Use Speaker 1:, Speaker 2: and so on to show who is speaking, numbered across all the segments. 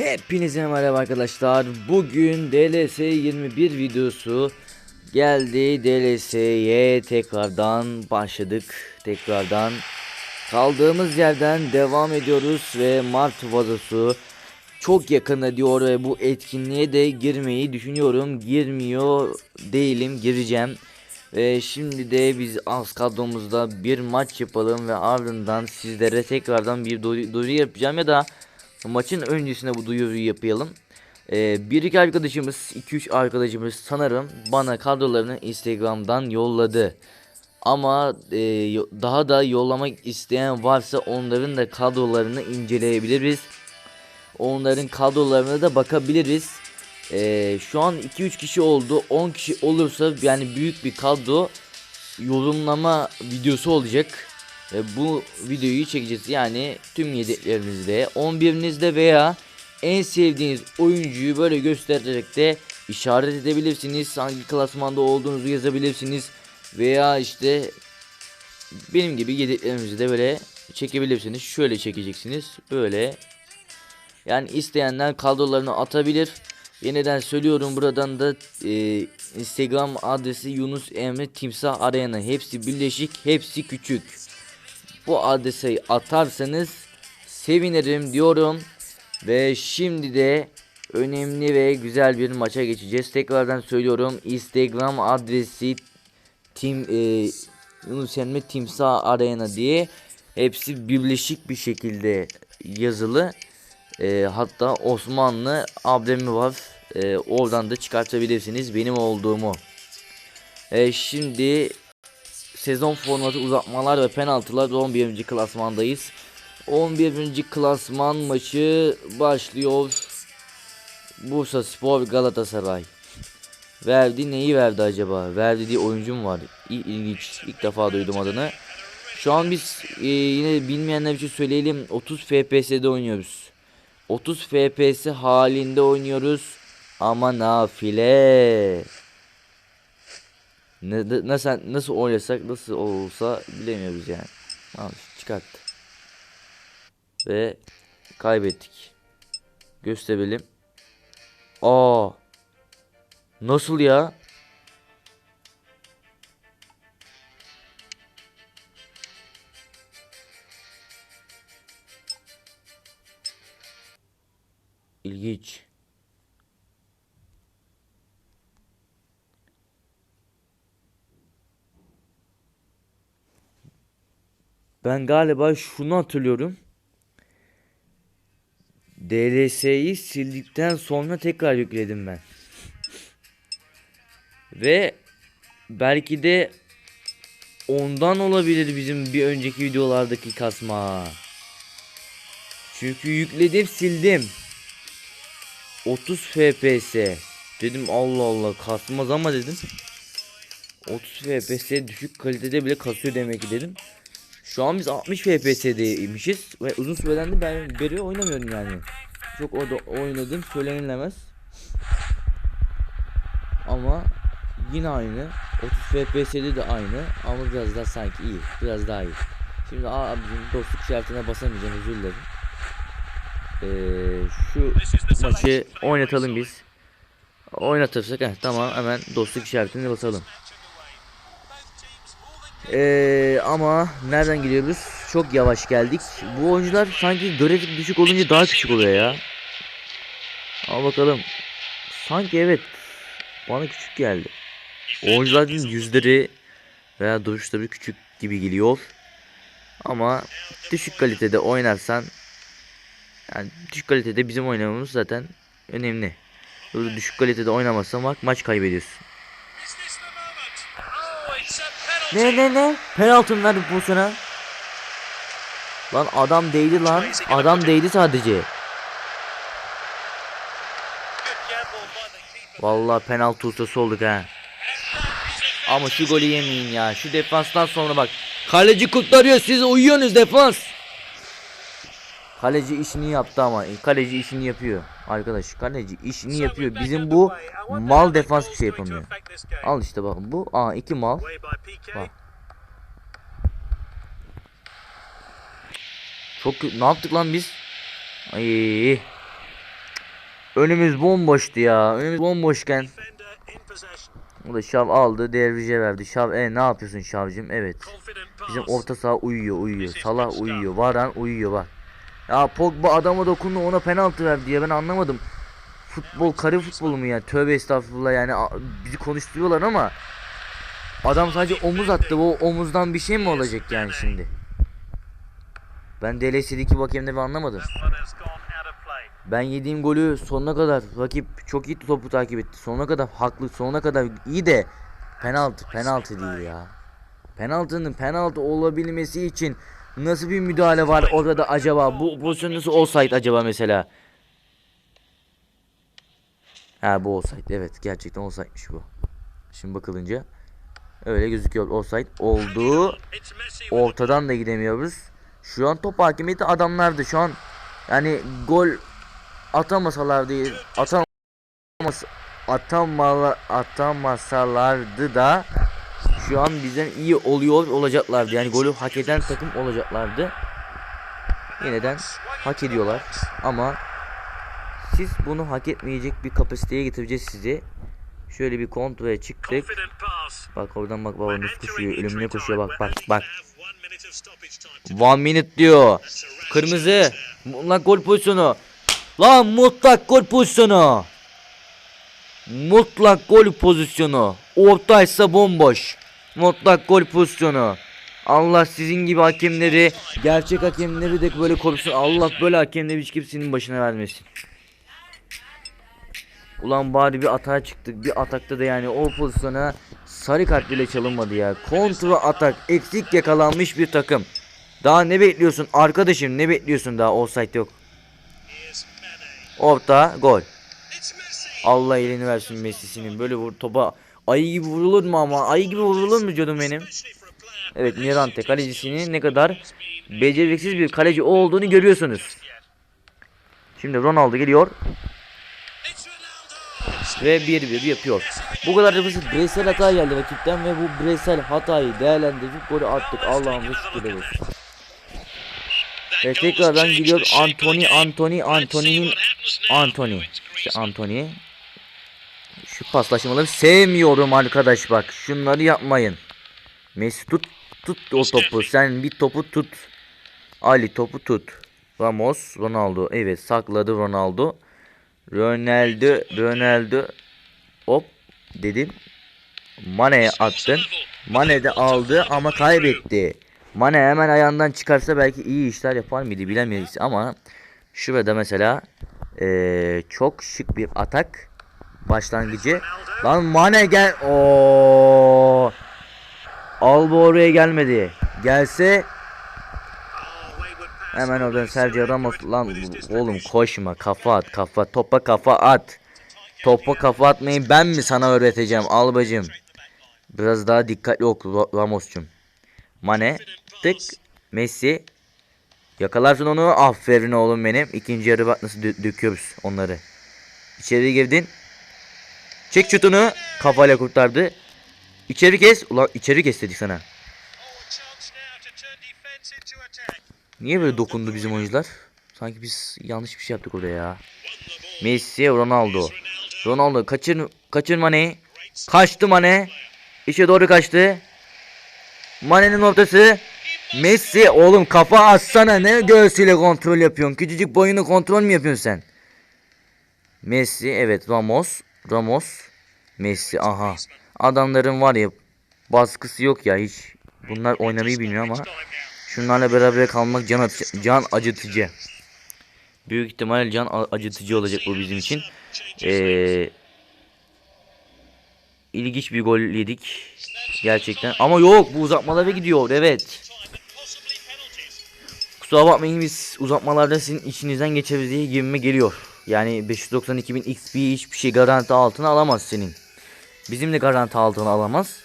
Speaker 1: Hepinize merhaba arkadaşlar. Bugün DLS 21 videosu geldi. DLS'ye tekrardan başladık. Tekrardan kaldığımız yerden devam ediyoruz ve Mart vazosu çok yakında diyor ve bu etkinliğe de girmeyi düşünüyorum. Girmiyor değilim, gireceğim. Ve şimdi de biz az kadromuzda bir maç yapalım ve ardından sizlere tekrardan bir duyuru yapacağım ya da maçın öncesinde bu duyuruyu yapalım. Ee, bir iki arkadaşımız, 2-3 arkadaşımız sanırım bana kadrolarını Instagram'dan yolladı. Ama e, daha da yollamak isteyen varsa onların da kadrolarını inceleyebiliriz. Onların kadrolarına da bakabiliriz. Ee, şu an 2-3 kişi oldu. 10 kişi olursa yani büyük bir kadro yorumlama videosu olacak. Bu videoyu çekeceğiz. Yani tüm yedeklerinizde, 11'inizde veya en sevdiğiniz oyuncuyu böyle göstererek de işaret edebilirsiniz. Hangi klasmanda olduğunuzu yazabilirsiniz. Veya işte benim gibi yedeklerinizi de böyle çekebilirsiniz. Şöyle çekeceksiniz. Böyle. Yani isteyenler kadrolarını atabilir. Yeniden söylüyorum buradan da e, Instagram adresi Yunus Emre Timsah Arena. Hepsi birleşik, hepsi küçük. Bu adrese atarsanız sevinirim diyorum. Ve şimdi de önemli ve güzel bir maça geçeceğiz. Tekrardan söylüyorum. Instagram adresi Tim e, Yunus Emre Timsah Arena diye hepsi birleşik bir şekilde yazılı. E, hatta Osmanlı ablemi var. E, oradan da çıkartabilirsiniz benim olduğumu. E, şimdi sezon formatı uzatmalar ve penaltılar 11. klasmandayız. 11. klasman maçı başlıyor. Bursa Spor Galatasaray. Verdi neyi verdi acaba? Verdi diye oyuncum var. İ- İlginç. İlk defa duydum adını. Şu an biz e, yine bilmeyenler için söyleyelim 30 FPS'de oynuyoruz. 30 FPS halinde oynuyoruz. Ama nafile. Ne, nasıl nasıl oynasak nasıl olsa bilemiyoruz yani. Al çıkarttı. Ve kaybettik. Gösterelim. Aa. Nasıl ya? İlginç. Ben galiba şunu hatırlıyorum. DLS'yi sildikten sonra tekrar yükledim ben. Ve belki de ondan olabilir bizim bir önceki videolardaki kasma. Çünkü yükledim sildim. 30 FPS. Dedim Allah Allah kasmaz ama dedim. 30 FPS düşük kalitede bile kasıyor demek ki dedim. Şu an biz 60 FPS'deymişiz ve uzun süreden de ben beri oynamıyorum yani. Çok orada oynadım söylenilemez. Ama yine aynı. 30 FPS'de de aynı ama biraz daha sanki iyi. Biraz daha iyi. Şimdi abicim dostluk şartına basamayacağım özür dilerim. Ee, şu maçı oynatalım biz. Oynatırsak heh, tamam hemen dostluk işaretine basalım. Ee, ama nereden gidiyoruz? Çok yavaş geldik. Bu oyuncular sanki görev düşük olunca daha küçük oluyor ya. Al bakalım. Sanki evet. Bana küçük geldi. Oyuncuların yüzleri veya duruşları küçük gibi geliyor. Ama düşük kalitede oynarsan yani düşük kalitede bizim oynamamız zaten önemli. Düşük kalitede oynamazsan bak maç kaybediyorsun. Ne ne ne? Penaltı mı verdi pozisyona? Lan adam değdi lan. Adam değdi sadece. Vallahi penaltı ustası olduk ha. Ama şu golü yemeyin ya. Şu defanstan sonra bak. Kaleci kurtarıyor siz uyuyorsunuz defans. Kaleci işini yaptı ama. Kaleci işini yapıyor. Arkadaş kaleci işini yapıyor. Bizim bu mal defans bir şey yapamıyor. Al işte bak bu. Aa iki mal. Bak. Çok ne yaptık lan biz? Ay. Önümüz bomboştu ya. Önümüz bomboşken. O da şav aldı. Dervişe verdi. Şav e ne yapıyorsun şavcım? Evet. Bizim orta saha uyuyor uyuyor. Salah uyuyor. Varan uyuyor bak. Ya Pogba adama dokundu ona penaltı verdi diye ben anlamadım. Futbol karı futbolu mu ya? Tövbe estağfurullah yani bizi konuşturuyorlar ama adam sadece omuz attı. O omuzdan bir şey mi olacak yani şimdi? Ben DLS'deki bu hakemde bir anlamadım. Ben yediğim golü sonuna kadar rakip çok iyi topu takip etti. Sonuna kadar haklı, sonuna kadar iyi de penaltı penaltı değil ya. Penaltının penaltı olabilmesi için nasıl bir müdahale var orada acaba? Bu pozisyon nasıl offside acaba mesela? Ha bu offside evet gerçekten offside'miş bu. Şimdi bakılınca öyle gözüküyor offside oldu. Ortadan da gidemiyoruz. Şu an top hakimiyeti adamlardı. Şu an yani gol atamasalardı atamas atamala atamasalardı da şu an bizden iyi oluyor olacaklardı. Yani golü hak eden takım olacaklardı. Yeniden hak ediyorlar ama siz bunu hak etmeyecek bir kapasiteye getireceğiz sizi. Şöyle bir kontrole çıktık. Bak oradan bak baba nasıl koşuyor. Ölümüne koşuyor bak bak bak.
Speaker 2: one minute
Speaker 1: diyor. Kırmızı. Mutlak gol pozisyonu. Lan mutlak gol pozisyonu. Mutlak gol pozisyonu. Ortaysa bomboş. Mutlak gol pozisyonu. Allah sizin gibi hakemleri, gerçek hakemleri de böyle korusun. Allah böyle hakemleri hiç kimsenin başına vermesin. Ulan bari bir atağa çıktık. Bir atakta da yani o pozisyona sarı kart bile çalınmadı ya. Kontra atak eksik yakalanmış bir takım. Daha ne bekliyorsun arkadaşım ne bekliyorsun daha offside yok. Orta gol. Allah elini versin Messi'sinin böyle vur topa ayı gibi vurulur mu ama ayı gibi vurulur mu canım benim. Evet Mirante kalecisinin ne kadar beceriksiz bir kaleci olduğunu görüyorsunuz. Şimdi Ronaldo geliyor ve 1-1 yapıyor. Bu kadar da basit bireysel hata geldi rakipten ve bu bireysel hatayı değerlendirip golü attık. Allah'ımıza şükür olsun. Ve tekrardan gidiyor Anthony. Anthony, Anthony'nin. Anthony. İşte. Anthony. Şu paslaşmaları sevmiyorum arkadaş bak. Şunları yapmayın. Messi tut tut o topu. Sen bir topu tut. Ali topu tut. Ramos, Ronaldo. Evet sakladı Ronaldo. Ronaldo, Ronaldo. Hop dedin. Mane'ye attın. Mane de aldı ama kaybetti. Mane hemen ayağından çıkarsa belki iyi işler yapar mıydı bilemeyiz ama şurada mesela eee, çok şık bir atak başlangıcı. Lan Mane gel. Oo. Alba oraya gelmedi. Gelse hemen oradan Sergio Ramos lan oğlum koşma kafa at kafa topa kafa at. Topa kafa atmayı ben mi sana öğreteceğim Albacım? Biraz daha dikkatli Ra- Ramos'cum. Mane tık Messi yakalarsın onu aferin oğlum benim. İkinci yarı bak nasıl dö- döküyoruz onları. İçeri girdin. Çek şutunu kafayla kurtardı. İçeri kes. Ulan içeri kes dedik sana. Niye böyle dokundu bizim oyuncular? Sanki biz yanlış bir şey yaptık orada ya. Messi, Ronaldo. Ronaldo kaçır kaçır Mane'yi. Kaçtı Mane. İçe doğru kaçtı. Mane'nin ortası. Messi oğlum kafa atsana ne göğsüyle kontrol yapıyorsun? Küçücük boyunu kontrol mü yapıyorsun sen? Messi evet Ramos. Ramos. Messi aha. Adamların var ya baskısı yok ya hiç. Bunlar oynamayı bilmiyor ama. Şunlarla beraber kalmak can, can acıtıcı. Büyük ihtimalle can acıtıcı olacak bu bizim için. Ee, ilginç bir gol yedik. Gerçekten. Ama yok bu uzatmalara gidiyor. Evet. Kusura bakmayın biz uzatmalarda sizin içinizden geçeriz diye gibime geliyor. Yani 592 bin XP hiçbir şey garanti altına alamaz senin. Bizim de garanti altına alamaz.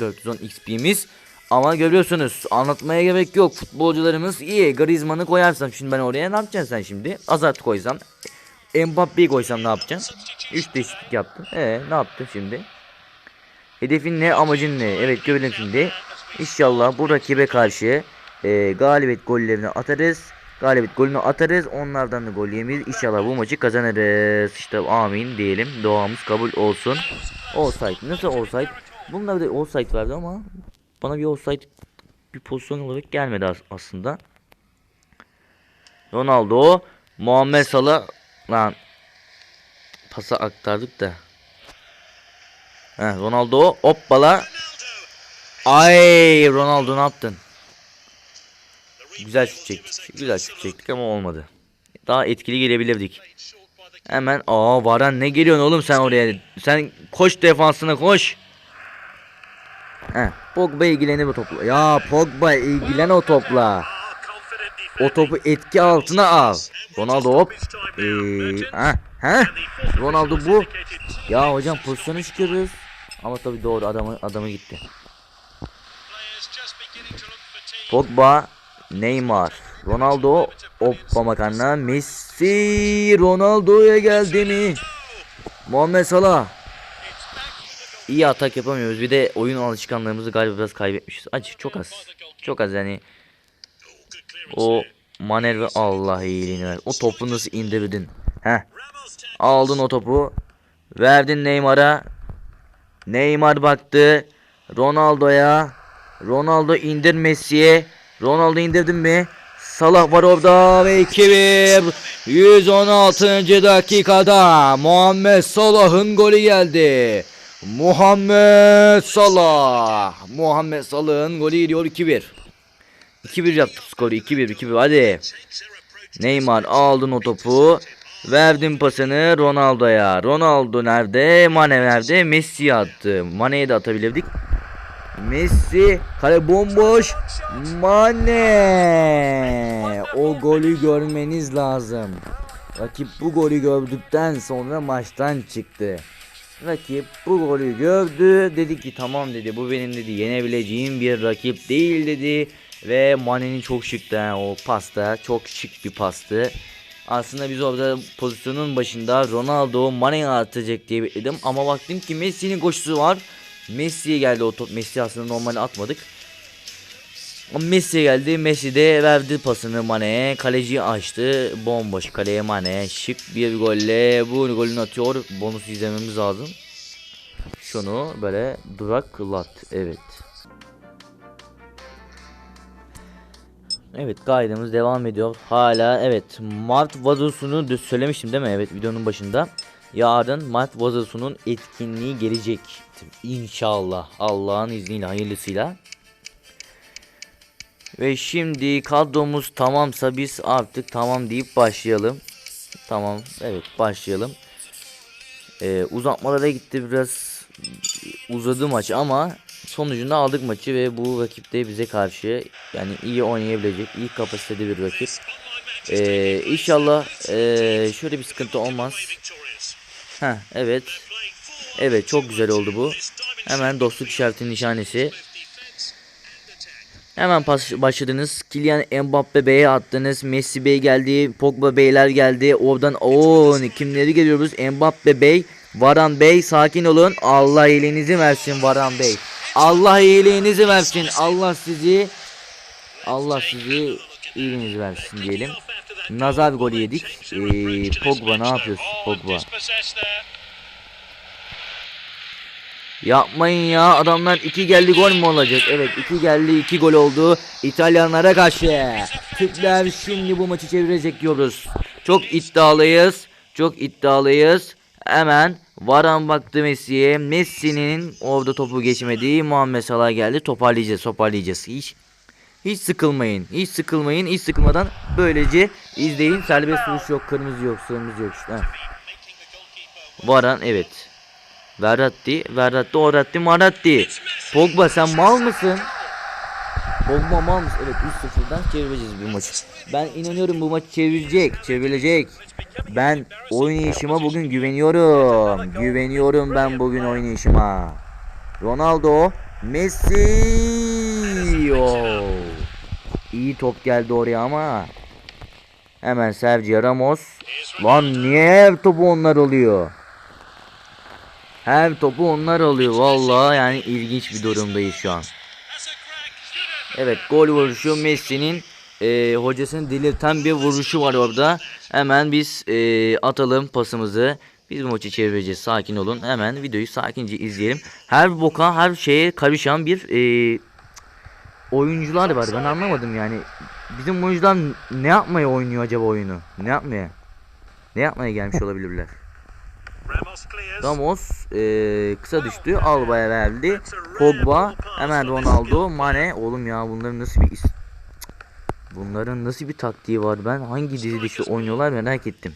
Speaker 1: 410 XP'miz. Ama görüyorsunuz anlatmaya gerek yok. Futbolcularımız iyi. Griezmann'ı koyarsam şimdi ben oraya ne yapacaksın sen şimdi? Azat koysam. Mbappe'yi koysam ne yapacaksın? 3 değişiklik yaptın. Ee ne yaptın şimdi? Hedefin ne amacın ne? Evet görelim şimdi. İnşallah bu rakibe karşı e, galibiyet gollerini atarız. Galibiyet golünü atarız. Onlardan da gol yemeyiz. İnşallah bu maçı kazanırız. İşte amin diyelim. Duamız kabul olsun. Offside. Nasıl offside? Bunlar da offside verdi ama bana bir offside bir pozisyon olarak gelmedi as- aslında. Ronaldo, Muhammed Salah lan pasa aktardık da. Heh, Ronaldo hoppala. Ay Ronaldo ne yaptın? Güzel şut çektik. Güzel şut çektik ama olmadı. Daha etkili gelebilirdik. Hemen aa Varan ne geliyorsun oğlum sen oraya? Sen koş defansına koş. Heh, Pogba ilgilenir bu topla. Ya Pogba ilgilen o topla. O topu etki altına al. Ronaldo hop. Ee, ha, ha. Ronaldo bu. Ya hocam pozisyonu çıkıyoruz. Ama tabii doğru adamı adamı gitti. Pogba, Neymar, Ronaldo, Oppa makarna, Messi, Ronaldo'ya geldi mi? Muhammed Salah. İyi atak yapamıyoruz. Bir de oyun alışkanlığımızı galiba biraz kaybetmişiz. Acı çok az. Çok az yani. O Maner ve Allah iyiliğini ver. O topu nasıl indirdin? Heh. Aldın o topu. Verdin Neymar'a. Neymar baktı. Ronaldo'ya. Ronaldo indir Messi'ye. Ronaldo indirdin mi? Salah var orada ve 2-1. 116. dakikada Muhammed Salah'ın golü geldi. Muhammed Salah. Muhammed Salah'ın golü geliyor 2-1. 2-1 yaptık skoru 2-1 2-1 hadi. Neymar aldın o topu. Verdin pasını Ronaldo'ya. Ronaldo nerede? Mane nerede? Messi attı. Mane'ye de atabilirdik. Messi kale bomboş. Mane. O golü görmeniz lazım. Rakip bu golü gördükten sonra maçtan çıktı. Rakip bu golü gördü. Dedi ki tamam dedi bu benim dedi yenebileceğim bir rakip değil dedi. Ve Mane'nin çok şıktı o pasta. Çok şık bir pastı. Aslında biz orada pozisyonun başında Ronaldo Mane'ye atacak diye bekledim. Ama baktım ki Messi'nin koşusu var. Messi'ye geldi o top. Messi aslında normalde atmadık. Ama Messi'ye geldi. Messi de verdi pasını Mane'ye. Kaleciyi açtı. Bomboş kaleye Mane. Şık bir golle bu golünü atıyor. Bonus izlememiz lazım. Şunu böyle duraklat. Evet. Evet kaydımız devam ediyor. Hala evet Mart vazosunu söylemiştim değil mi? Evet videonun başında. Yarın Mart vazosunun etkinliği gelecek. İnşallah Allah'ın izniyle hayırlısıyla. Ve şimdi kadromuz tamamsa biz artık tamam deyip başlayalım. Tamam evet başlayalım. Ee, uzatmalara gitti biraz uzadı maç ama sonucunda aldık maçı ve bu rakip de bize karşı yani iyi oynayabilecek, iyi kapasitede bir rakip. Ee, inşallah ee, şöyle bir sıkıntı olmaz. Ha evet. Evet çok güzel oldu bu. Hemen dostluk işaretinin nişanesi. Hemen başladınız. Kylian Mbappe Bey'e attınız. Messi Bey geldi. Pogba Beyler geldi. Oradan o kimleri geliyoruz? Mbappe Bey, Varan Bey sakin olun. Allah iyiliğinizi versin Varan Bey. Allah iyiliğinizi versin. Allah sizi Allah sizi iyiliğinizi versin diyelim. Nazar golü yedik. Ee, Pogba ne yapıyorsun Pogba? Yapmayın ya adamlar iki geldi gol mü olacak? Evet iki geldi iki gol oldu İtalyanlara karşı. Türkler şimdi bu maçı çevirecek diyoruz. Çok iddialıyız. Çok iddialıyız. Hemen Varan baktı Messi'ye. Messi'nin orada topu geçmedi. Muhammed Salah geldi. Toparlayacağız toparlayacağız. Hiç hiç sıkılmayın. Hiç sıkılmayın. Hiç sıkılmadan böylece izleyin. Serbest vuruş yok. Kırmızı yok. Sırmızı yok işte. Heh. Varan evet. Verratti, Verratti, Oratti, Maratti. Pogba sen mal mısın? Pogba mal mısın? Evet 3-0'dan çevireceğiz bu maçı. Ben inanıyorum bu maçı çevirecek, çevrilecek. Ben oynayışıma bugün güveniyorum. Güveniyorum ben bugün oynayışıma. Ronaldo, Messi. Oo. İyi top geldi oraya ama. Hemen Sergio Ramos. Lan niye her topu onlar oluyor? Her topu onlar alıyor. Vallahi yani ilginç bir durumdayız şu an. Evet gol vuruşu Messi'nin e, hocasını delirten bir vuruşu var orada. Hemen biz e, atalım pasımızı. Biz bu maçı çevireceğiz. Sakin olun. Hemen videoyu sakince izleyelim. Her boka, her şeye karışan bir e, oyuncular var. Ben anlamadım yani. Bizim oyuncular ne yapmaya oynuyor acaba oyunu? Ne yapmaya? Ne yapmaya gelmiş olabilirler?
Speaker 2: Ramos
Speaker 1: e, kısa düştü. Alba'ya verdi. Pogba hemen Ronaldo. Mane. Oğlum ya bunların nasıl bir is? Bunların nasıl bir taktiği var? Ben hangi dizilişte oynuyorlar merak ettim.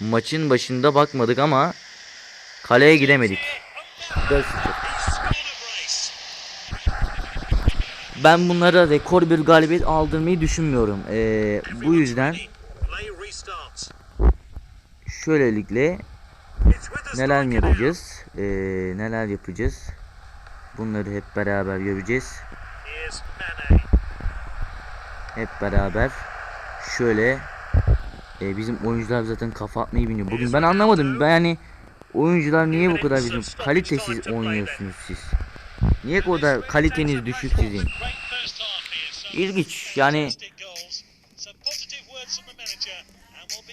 Speaker 1: Maçın başında bakmadık ama kaleye gidemedik.
Speaker 2: 4
Speaker 1: Ben bunlara rekor bir galibiyet aldırmayı düşünmüyorum. E, bu yüzden şöylelikle neler mi yapacağız? E, neler yapacağız? Bunları hep beraber göreceğiz. Hep beraber şöyle e, bizim oyuncular zaten kafa atmayı biliyor. Bugün ben anlamadım. Ben yani oyuncular niye bu kadar bizim kalitesiz oynuyorsunuz siz? Niye bu kadar kaliteniz düşük sizin? İlginç. Yani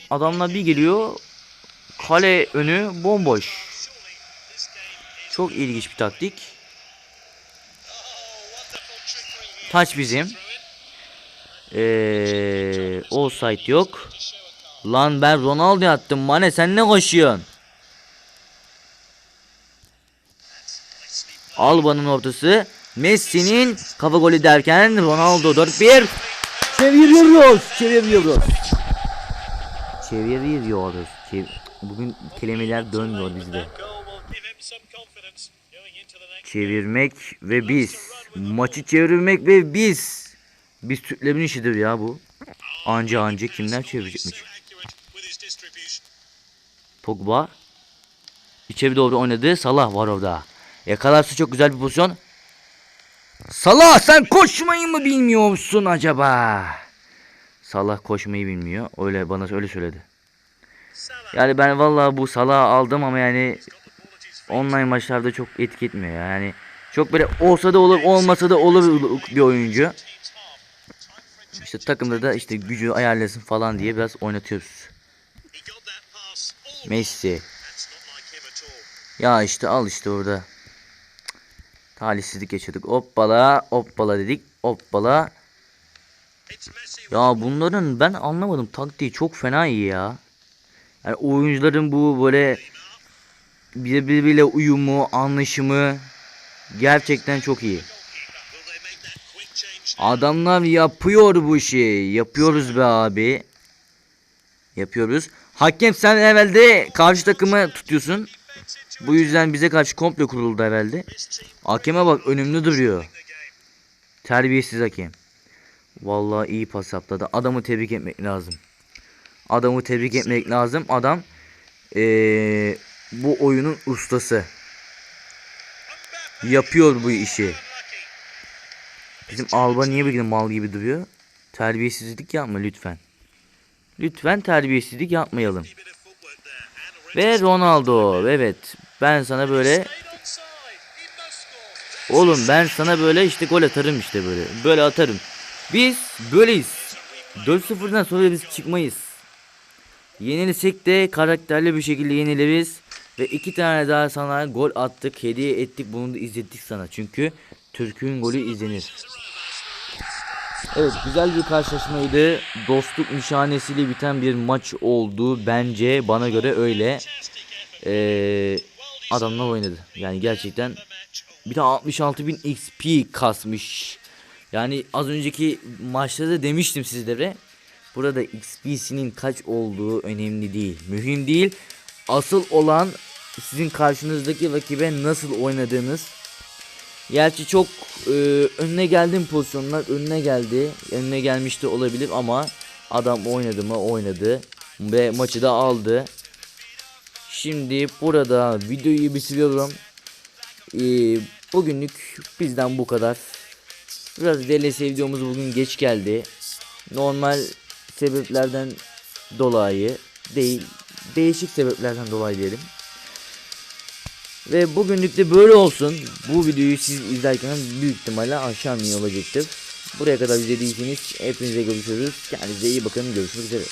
Speaker 1: adamlar bir geliyor kale önü bomboş. Çok ilginç bir taktik. Taç bizim. Eee offside yok. Lan ben Ronaldo attım. Mane sen ne koşuyorsun? Alba'nın ortası. Messi'nin kafa golü derken Ronaldo 4-1. Çeviriyoruz. Çeviriyoruz. Çeviriyoruz. Çev Bugün kelimeler dönmüyor bizde. Çevirmek ve biz. Maçı çevirmek ve biz. Biz Türklerin işidir ya bu. Anca anca kimler çevirecekmiş? Pogba. İçeri doğru oynadı. Salah var orada. Yakalarsa çok güzel bir pozisyon. Salah sen koşmayı mı bilmiyor musun acaba? Salah koşmayı bilmiyor. Öyle bana öyle söyledi. Yani ben vallahi bu Salah'ı aldım ama yani online maçlarda çok etki etmiyor ya. Yani çok böyle olsa da olur olmasa da olur bir oyuncu. İşte takımda da işte gücü ayarlasın falan diye biraz oynatıyoruz. Messi. Ya işte al işte orada. Talihsizlik yaşadık. Hoppala hoppala dedik. Hoppala. Ya bunların ben anlamadım taktiği çok fena iyi ya. Yani oyuncuların bu böyle birbiriyle uyumu, anlaşımı gerçekten çok iyi. Adamlar yapıyor bu işi. Yapıyoruz be abi. Yapıyoruz. Hakem sen evvelde karşı takımı tutuyorsun. Bu yüzden bize karşı komple kuruldu
Speaker 2: team
Speaker 1: Hakeme bak önümde duruyor. Terbiyesiz hakem. Vallahi iyi pas yaptı. Adamı tebrik etmek lazım. Adamı tebrik etmek lazım. Adam eee, bu oyunun ustası. Yapıyor bu işi. Bizim Alba niye bir mal gibi duruyor? Terbiyesizlik yapma lütfen. Lütfen terbiyesizlik yapmayalım. Ve Ronaldo. Evet. Ben sana böyle oğlum ben sana böyle işte gol atarım işte böyle. Böyle atarım. Biz böyleyiz. 4-0'dan sonra biz çıkmayız. Yenilsek de karakterli bir şekilde yeniliriz. Ve iki tane daha sana gol attık, hediye ettik. Bunu da izlettik sana. Çünkü Türk'ün golü izlenir. Evet güzel bir karşılaşmaydı. Dostluk nişanesiyle biten bir maç oldu. Bence bana göre öyle. Ee, adamlar oynadı. Yani gerçekten bir de 66.000 XP kasmış. Yani az önceki maçta da demiştim sizlere. Burada XP'sinin kaç olduğu önemli değil. Mühim değil. Asıl olan sizin karşınızdaki rakibe nasıl oynadığınız. Gerçi çok e, önüne geldim pozisyonlar önüne geldi. Önüne gelmiş de olabilir ama adam oynadı mı oynadı. Ve maçı da aldı. Şimdi burada videoyu bitiriyorum. Ee, bugünlük bizden bu kadar. Biraz DLS videomuz bugün geç geldi. Normal sebeplerden dolayı değil, değişik sebeplerden dolayı diyelim. Ve bugünlük de böyle olsun. Bu videoyu siz izlerken büyük ihtimalle akşam olacaktır. Buraya kadar izlediyseniz hepinize görüşürüz. Kendinize iyi bakın. Görüşmek üzere.